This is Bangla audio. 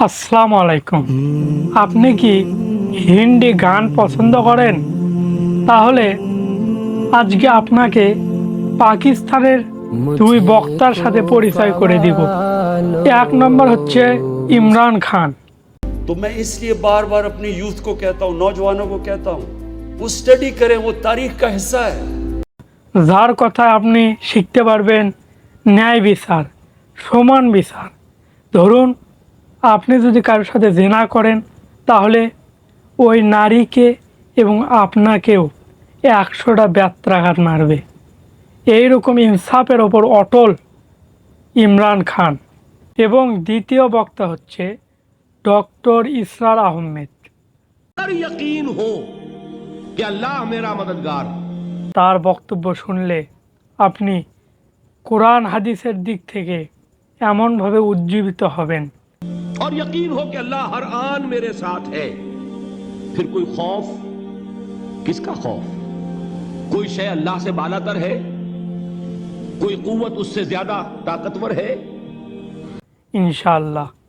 আসসালামু আলাইকুম আপনি কি হিন্দি গান পছন্দ করেন তাহলে আজকে আপনাকে পাকিস্তানের দুই বক্তার সাথে পরিচয় করে দিব এক নম্বর হচ্ছে ইমরান খান तो मैं इसलिए बार बार अपनी यूथ को कहता हूं नौजवानों को कहता हूं वो स्टडी करें वो तारीख का हिस्सा है যার কথায় আপনি শিখতে পারবেন ন্যায় বিচার সমান বিচার ধরুন আপনি যদি কারোর সাথে জেনা করেন তাহলে ওই নারীকে এবং আপনাকেও একশোটা ব্যত্রাঘাত মারবে। এইরকম ইনসাফের ওপর অটল ইমরান খান। এবং দ্বিতীয় বক্তা হচ্ছে ডক্টর ইসরার আহমেদ। তার বক্তব্য শুনলে আপনি কোরআন হাদিসের দিক থেকে এমনভাবে উজ্জীবিত হবেন। اور یقین ہو کہ اللہ ہر آن میرے ساتھ ہے۔ پھر کوئی خوف؟ کس کا خوف؟ کوئی شے اللہ سے بالا تر ہے؟ کوئی قوت اس سے زیادہ طاقتور ہے؟ انشاءاللہ۔